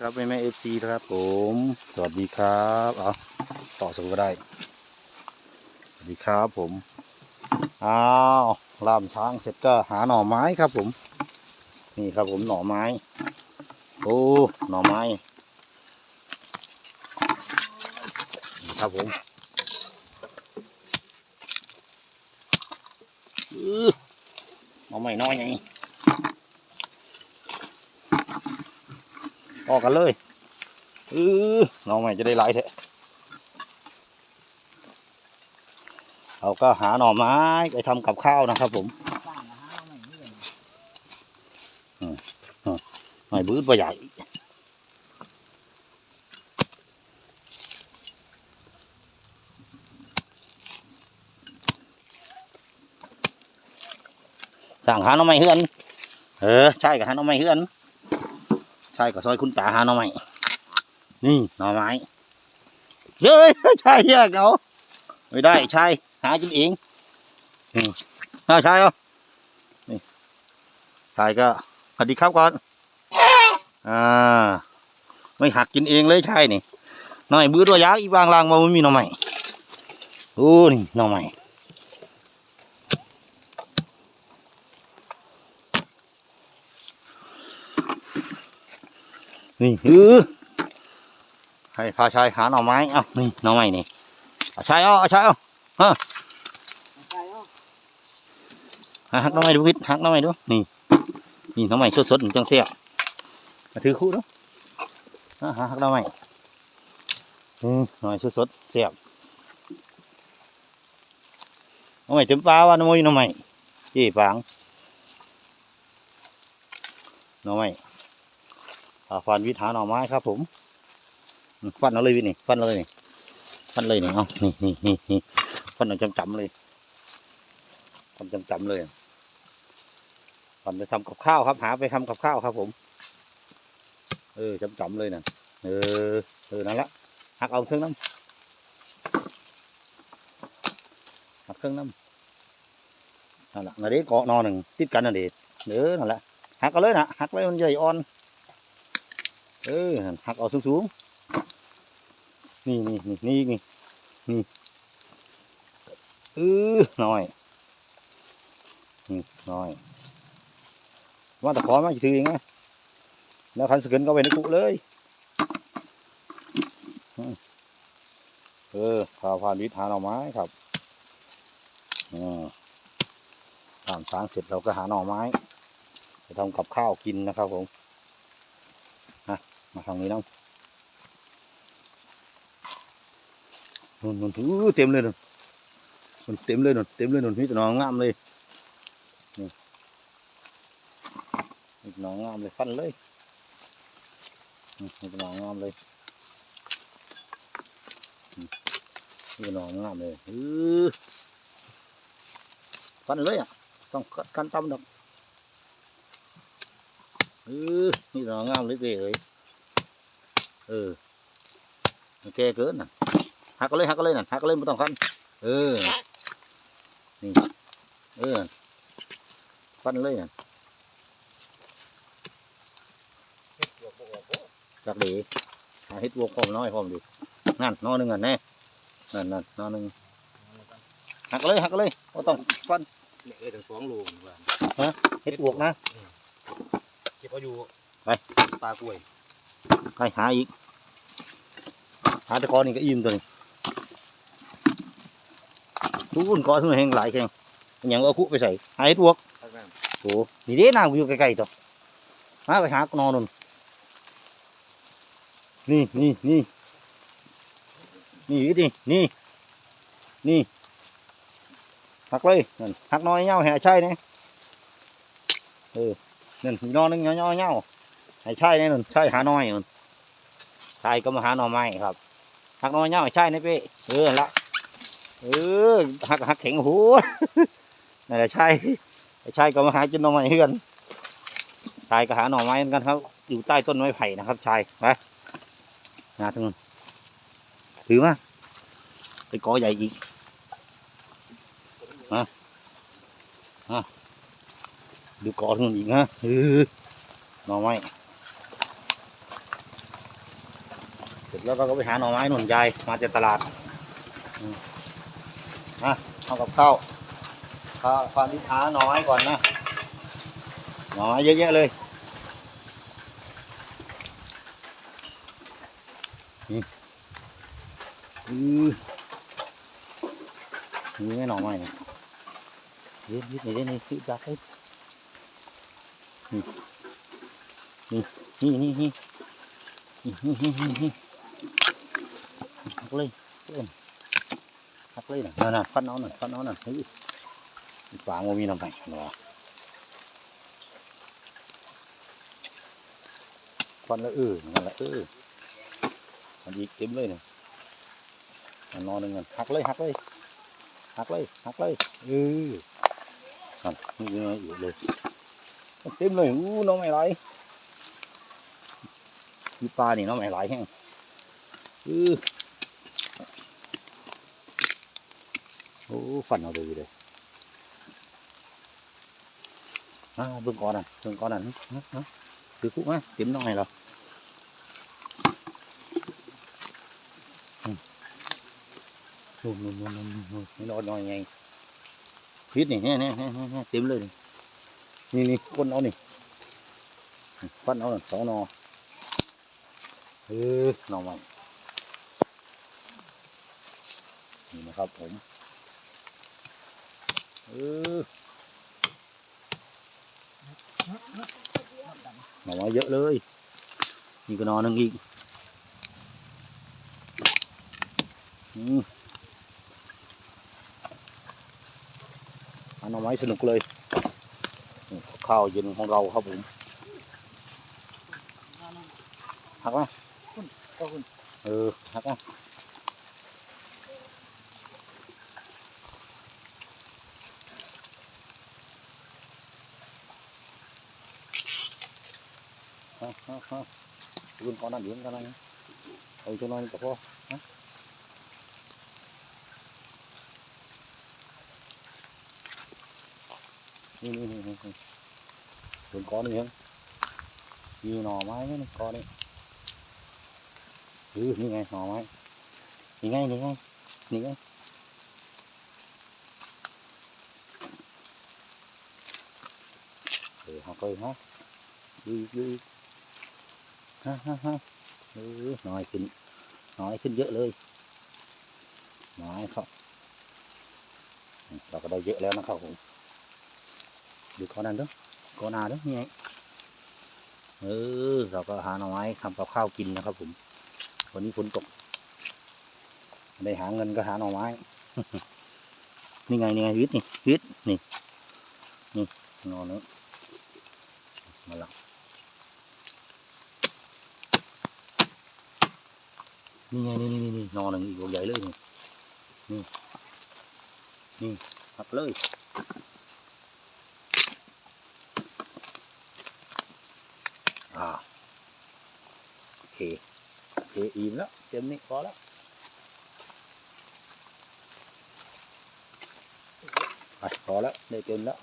ครับแม่แม่เอฟซีครับผม สวัสดีครับเอาต่อสู้ก็ได้ สวัสดีครับผม อ้าวล่ามช้างเสร็จก็หาหน่อไม้ครับผม นี่ครับผมหน่อไม้ โอ้ หน่อไม้นี่ครับผมอือหน่อไม้น้อยไง อกันเลยเออน้องใหม่จะได้ไล่เถอะเราก็หาหน่อไม้ไปทำกับข้าวนะครับผมหน่อยบื้อตัวใหญ่สั่งหาหน่อไม้เฮือน เออ ใช่กับหาหน่อไม้เฮือน ใช่กับซอยคุณตาหาหน่อไม้นี่หน่อไม้เฮ้ยใช่แยกเอาไม่ได้ใช่หากินเองนี่เอาใช่เอานี่ใช่ก็สวัสดีครับก่อนอ่าไม่หักกินเองเลยใช่นี่หน่อยบื้อตัวยาวอีบางลางมาไม่มีหน่อไม้โอ้นี่หน่อไม้ นี่เออให้พาชายหาหน่อไม้เอ้านี่หน่อไม้นี่เอาชายเอาเอาชายเอาฮะหักหน่อไม้ดูพิษหักหน่อไม้ดูนี่นี่หน่อไม้สดๆจังเสียมาถือคู่ดูอะหักหน่อไม้อืมหน่อไม้สดๆเสียบหน่อไม้เต็มปลาว่าหน่อไม้หน่อไม้จี้ปางหน่อไม้อ่ ฟันวิถหาหน่อไม้ครับ ผมฟันเอาเลยวินี่ฟันเอาเลยนี่ฟันเลยนี่เอานี่นี่นี่ฟันเอาจำจำเลยฟันจำจำเลยฟันไปทำกับข้าวครับ หาไปทำกับข้าวครับ ผม เออจำจำเลยนะเออเออนั่นละหักเอาเครื่องน้ำหักเครื่องน้ำนั่นละนาเด็กเกาะนอหนึ่งติดกันนั่นเด็เด้อนั่นละหักเอาเลยนะหักไว้มันใหญ่อ่อน เออหักเอาสูงๆนี่นี่นี่นี่นี่นี่เออน้อยนี่น้อยว่าแต่ขอมาจะถือเองนะแล้วคันสกินก็ไปในกุเลย เออข้าวผ่านวิถหาหน่อไม้ครับอืมทำช้างเสร็จเราก็หาหน่อไม้ไปทำกับข้าวกินนะครับผม มาทางนี้น้องนุ่นนุ่นอู้เต็มเลยนุ่นมันเต็มเลยนุ่นเต็มเลยนุ่นมีแต่หน้องงามเเลยฟันเลยนี่มีแต่หน้องงามเลยนี่มีแต่หน้องงามเลยอือฟันเลยอะต้องกันตำดอกเออนี่แต่หน้องงามเลยเว้ยเอ้ยเออมันแก่เกินน่ะหักก็เลยหักก็เลยน่ะหักก็เลยไม่ต้องคันเออนี่เออฟันเลยน่ะจากดีหาเฮ็ดวกพร้อมน้อยพร้อมดินั่นนอหนึ่งอะแน่นั่นนั่นนอหนึ่งหักก็เลยหักก็เลยไม่ต้องฟันเนี่ยเอ้ยถึงสองโลเหมือนกันเฮ็ดวกนะเก็บเอาอยู่ไปปลากล้วย ไปหาอีก หาแตะกอนนี่ก็อิ่มตัวนี้ทุกคนกอทุกแห่งหลายแข่งมันยังเอาคุไปใส่หาเฮ็ดวกพักน้โอ้นี่เด้นางอยู่ใกล้ๆตัวมาไปหานอนนู่นนี่นี่นี่นี่วิธีนี่นี่หักเลยนั่นหักน้อยเงาแห่ใช่เนี่ยเออนั่นมีนอนนึงเงาเงาเงา ให้ใช่เนี่ยนั่นใช่หาน้อยนั่นใช่ก็มาหาหน่อไม้ครับหักน้อยเงาให้ใช่เนี่ยเป้เออละเออหักหักแข็งโอ้โหนั่นแหละใช่ไอ้ชายก็มาหาจนหน่อไม้เฮือนชายก็หาหน่อไม้เหมือนกันครับ อยู่ใต้ต้นไม้ไผ่นะครับชายไปนาทั้งนั้นถือมาไปกอใหญ่อีกมามาดูกอทั้งนั้นอีกนะเออหน่อไม้ เส ร็จแล้วเราก็ไปหาหน่อไม้หนุนยายมาจากตลาดอืมอะเอากับข้าวข้าวความที่หาหน่อไม้ก่อนนะหน่อไม้เยอะแยะเลยนี่อือนี่ไม่หน่อไม้เนี่ยยืดยืดนี่นี่คือจับให้นี่นี่นี่นี่นี่หัก เลยเพื่อนหักเลยนะนั่นน่ะฟัดนเอาหน่อยฟันเอาหน่อยเฮ้ยฝางมันมีน้ำไปหรอฟันล้วเออนั่นละเออมันอีกเต็มเลยเนี่ยมันนอนหนึ่งกันหักเลยหักเลยหักเลยหักเลยเออนั่นนี่ยังไงอยู่เลยเต็มเลยอู้น้องไม่ไหลที่ปลานี่เนาะไม่ไหลแห้งเออาวเบิ่งก่อนน่ะเบิ่งก่อนน่ะนะนะคือคุกมาเต็มน้องไงเหรออืมนู่นนู่นนู่นนู่นนู่นไม่รอดน้อยไงพิษนี่ เนี่ยเนี่ยเนี่ยเนี่ยเต็มเลยนี่นี่คนเอานี่ฟันเอาน่ะสองหนอเออหน่อไม้นี่นะครับผมเออหน่อไม้เยอะเลย นี่ก็หนอหนึงอีกอืมหาหน่อไม้สนุกเลยนี่ข้าวเย็นของเราครับผมหักไหมก็คุณเออฮักอะฮะฮะฮะคุณก่อนนั่นเดี๋ยวกันนะเอาตัวน้อยกับพ่อฮะนี่นี่นี่นี่ คุณก้อนนี่ยังมีหน่อไม้ไหมนี่ก้อนนี่ ừ นี่ไงหน่อไม้นี่ไงนี่ไงนี่ไงเออ học ơi ha đi đi ha ha ha ừ nói ขึ้น น้อยขึ้นเยอะเลย น้อยครับ เราก็ได้เยอะแล้วนะครับผมดูก้อนนั้นด้วยก้อนนาด้วยนี่ไงเออ เราก็หาหน่อไม้ทำกับข้าวกินนะครับผม วันนี้ฝนตก ได้หาเงินก็หาหน่อไม้ นี่ไงนี่ไงวิทย์นี่วิทย์นี่ นี่นอนแล้วมาละ นี่ไงนี่นี่นี่นี่นอนหนึ่งอีกตัวใหญ่เลยนี่นี่นี่หักเลยอ่าโอเคโอเคอิ่มแล้วเต็มนี่พอแล้วไปพอแล้วได้เต็มแล้ว